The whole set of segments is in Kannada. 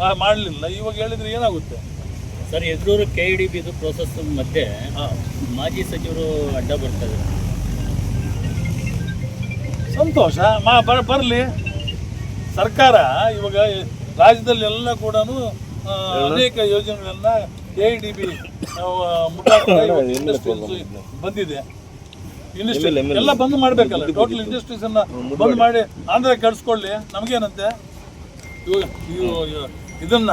ಮಾಡಬೇಕಿತ್ತು ಮಾಡಲಿಲ್ಲ. ಇವಾಗ ಹೇಳಿದ್ರೆ ಏನಾಗುತ್ತೆ? ಸರ್ ಎದುರು ಕೆ ಇ ಡಿ ಬಿದು ಪ್ರೋಸೆಸ್ ಮಧ್ಯೆ ಹಾಂ. ಮಾಜಿ ಸಚಿವರು ಅಡ್ಡ ಬರ್ತಾರೆ. ಸಂತೋಷ. ಮಾ ಬರಲಿ. ಸರ್ಕಾರ ಇವಾಗ ರಾಜ್ಯದಲ್ಲಿ ಎಲ್ಲ ಕೂಡ ಅನೇಕ ಯೋಜನೆಗಳನ್ನ ಕೆ ಇ ಡಿ ಬಿ ಬಂದಿದೆ. ಇಂಡಸ್ಟ್ರಿ ಎಲ್ಲ ಬಂದ್ ಮಾಡ್ಬೇಕಲ್ಲ. ಟೋಟಲ್ ಇಂಡಸ್ಟ್ರೀಸ್ ಅನ್ನ ಬಂದ್ ಮಾಡಿ. ಆಂಧ್ರ ಕಳ್ಸ್ಕೊಳ್ಳಿ. ನಮಗೇನಂತೆ? ಇವಾಗ ಇವು- ಇವು- ಇದನ್ನ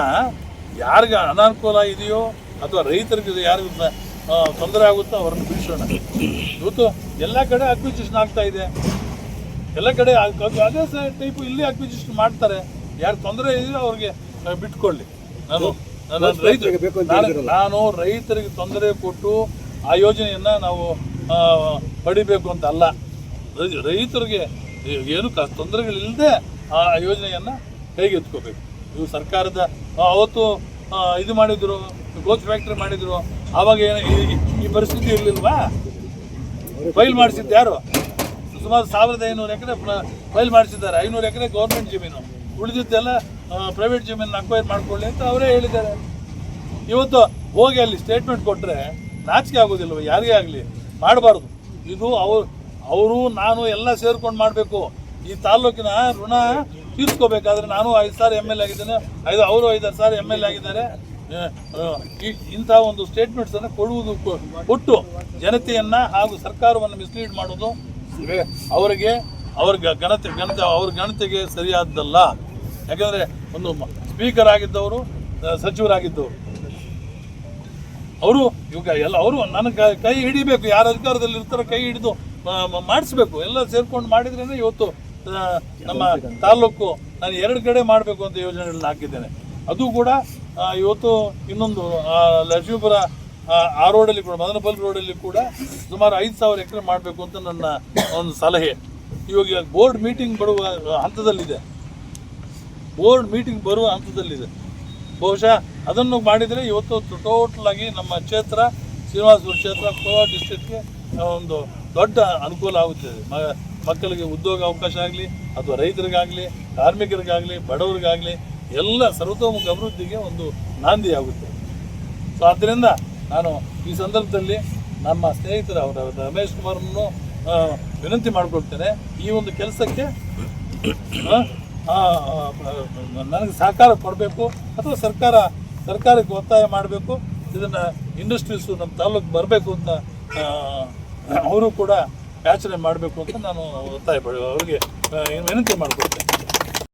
ಯಾರಿಗೆ ಅನಾನುಕೂಲ ಇದೆಯೋ ಅಥವಾ ರೈತರಿಗೆ ಯಾರಿಗೂ ತೊಂದರೆ ಆಗುತ್ತೋ ಅವ್ರನ್ನ ಬಿಡಿಸೋಣ. ಇವತ್ತು ಎಲ್ಲ ಕಡೆ ಅಕ್ವಿಜಿಷನ್ ಆಗ್ತಾ ಇದೆ. ಎಲ್ಲ ಕಡೆ ಅದು ಟೈಪು ಇಲ್ಲಿ ಅಕ್ವಿಜಿಷನ್ ಮಾಡ್ತಾರೆ. ಯಾರು ತೊಂದರೆ ಇದೆಯೋ ಅವ್ರಿಗೆ ಬಿಟ್ಕೊಳ್ಳಿ. ನಾನು ನಾನು ರೈತರಿಗೆ ನಾನು- ರೈತರಿಗೆ ತೊಂದರೆ ಕೊಟ್ಟು ಆ ಯೋಜನೆಯನ್ನ ನಾವು ಪಡಿಬೇಕು ಅಂತ ಅಲ್ಲ. ರೈತರಿಗೆ ಏನು ತೊಂದರೆಗಳಿಲ್ಲದೆ ಆ ಯೋಜನೆಯನ್ನ ಕೈಗೆ ಎತ್ಕೋಬೇಕು ಇವು ಸರ್ಕಾರದ ಅವತ್ತು ಇದು ಮಾಡಿದ್ರು ಗೋಚ್ ಫ್ಯಾಕ್ಟ್ರಿ ಮಾಡಿದ್ರು, ಆವಾಗ ಏನು, ಈ- ಈ ಪರಿಸ್ಥಿತಿ ಇರಲಿಲ್ವಾ? ಫೈಲ್ ಮಾಡಿಸಿದ್ದು ಯಾರು? ಸುಮಾರು ಸಾವಿರದ ಐನೂರು ಎಕರೆ ಫೈಲ್ ಮಾಡಿಸಿದ್ದಾರೆ. ಐನೂರು ಎಕರೆ ಗೌರ್ಮೆಂಟ್ ಜಮೀನು. ಉಳಿದಿದ್ದೆಲ್ಲ ಪ್ರೈವೇಟ್ ಜಮೀನನ್ನು ಅಕ್ವೈರ್ ಮಾಡ್ಕೊಳ್ಳಿ ಅಂತ ಅವರೇ ಹೇಳಿದ್ದಾರೆ. ಇವತ್ತು ಹೋಗಿ ಅಲ್ಲಿ ಸ್ಟೇಟ್ಮೆಂಟ್ ಕೊಟ್ಟರೆ ನಾಚಿಕೆ ಆಗೋದಿಲ್ವ? ಯಾರಿಗೇ ಆಗಲಿ? ಮಾಡಬಾರ್ದು. ಇದು ಅವರು ಅವರು, ನಾನು ಎಲ್ಲ ಸೇರ್ಕೊಂಡು ಮಾಡಬೇಕು. ಈ ತಾಲ್ಲೂಕಿನ ಋಣ ತೀರ್ಸ್ಕೋಬೇಕಾದ್ರೆ ನಾನು ಐದು ಸಾವಿರ ಎಂ ಎಲ್ ಆಗಿದ್ದೇನೆ. ಐದು, ಅವರು ಐದಾರು ಸಾವಿರ ಎಂ ಎಲ್ ಆಗಿದ್ದಾರೆ. ಇಂತಹ ಇಂಥ ಒಂದು ಸ್ಟೇಟ್ಮೆಂಟ್ಸನ್ನು ಕೊಡುವುದು ಕೊಟ್ಟು ಜನತೆಯನ್ನು ಹಾಗೂ ಸರ್ಕಾರವನ್ನು ಮಿಸ್ಲೀಡ್ ಮಾಡೋದು ಅವರಿಗೆ, ಅವ್ರ ಗಣತೆ ಘನತೆ ಅವ್ರ ಗಣತೆಗೆ ಸರಿಯಾದ್ದಲ್ಲ ಯಾಕಂದರೆ ಒಂದು ಸ್ಪೀಕರ್ ಆಗಿದ್ದವರು ಸಚಿವರಾಗಿದ್ದವರು. ಅವರು, ಇವಾಗ ಎಲ್ಲ, ಅವರು ನನ್ನ ಕ- ಹಿಡಿಬೇಕು. ಯಾರು ಅಧಿಕಾರದಲ್ಲಿ ಇರ್ತಾರೋ ಕೈ ಹಿಡಿದು ಮಾಡಿಸ್ಬೇಕು. ಎಲ್ಲ ಸೇರ್ಕೊಂಡು ಮಾಡಿದ್ರೇ ಇವತ್ತು ನಮ್ಮ ತಾಲ್ಲೂಕು ನಾನು ಎರಡು ಕಡೆ ಮಾಡಬೇಕು ಅಂತ ಯೋಜನೆಗಳನ್ನ ಹಾಕಿದ್ದೇನೆ. ಅದು ಕೂಡ ಇವತ್ತು ಇನ್ನೊಂದು ಲಕ್ಷ್ಮೀಪುರ ಆ, ರೋಡಲ್ಲಿ ಕೂಡ ಮದನಪಲ್ಲಿ ರೋಡಲ್ಲಿ ಕೂಡ ಸುಮಾರು ಐದು ಸಾವಿರ ಎಕರೆ ಮಾಡಬೇಕು ಅಂತ ನನ್ನ ಒಂದು ಸಲಹೆ. ಇವಾಗ ಬೋರ್ಡ್ ಮೀಟಿಂಗ್ ಬರುವ ಹಂತದಲ್ಲಿದೆ. ಬೋರ್ಡ್ ಮೀಟಿಂಗ್ ಬರುವ ಹಂತದಲ್ಲಿದೆ. ಬಹುಶಃ ಅದನ್ನು ಮಾಡಿದರೆ ಇವತ್ತು ಟೋಟಲ್ ಆಗಿ ನಮ್ಮ ಕ್ಷೇತ್ರ ಶ್ರೀನಿವಾಸಪುರ ಕ್ಷೇತ್ರ ಕೋಲಾರ ಡಿಸ್ಟ್ರಿಕ್ಟ್ಗೆ ಒಂದು ದೊಡ್ಡ ಅನುಕೂಲ ಆಗುತ್ತದೆ. ಮಕ್ಕಳಿಗೆ ಉದ್ಯೋಗ ಅವಕಾಶ ಆಗಲಿ, ಅಥವಾ ರೈತರಿಗಾಗಲಿ, ಕಾರ್ಮಿಕರಿಗಾಗಲಿ, ಬಡವರಿಗಾಗಲಿ, ಎಲ್ಲ ಸರ್ವತೋಮುಖ ಅಭಿವೃದ್ಧಿಗೆ ಒಂದು ನಾಂದಿ ಆಗುತ್ತೆ ಸೊ ಆದ್ದರಿಂದ ನಾನು ಈ ಸಂದರ್ಭದಲ್ಲಿ ನಮ್ಮ ಸ್ನೇಹಿತರ ಅವರ ರಮೇಶ್ ಕುಮಾರ್ನು ವಿನಂತಿ ಮಾಡಿಕೊಳ್ತೇನೆ. ಈ ಒಂದು ಕೆಲಸಕ್ಕೆ ನನಗೆ ಸಹಕಾರ ಕೊಡಬೇಕು, ಅಥವಾ ಸರ್ಕಾರ, ಸರ್ಕಾರಕ್ಕೆ ಒತ್ತಾಯ ಮಾಡಬೇಕು. ಇದನ್ನು ಇಂಡಸ್ಟ್ರೀಸು ನಮ್ಮ ತಾಲೂಕು ಬರಬೇಕು ಅಂತ ಅವರು ಕೂಡ ಯಾಚನೆ ಮಾಡಬೇಕು ಅಂತ ನಾನು ಒತ್ತಾಯ ಪಡ ಅವರಿಗೆ ವಿನಂತಿ ಮಾಡಿಕೊಡ್ತೇನೆ.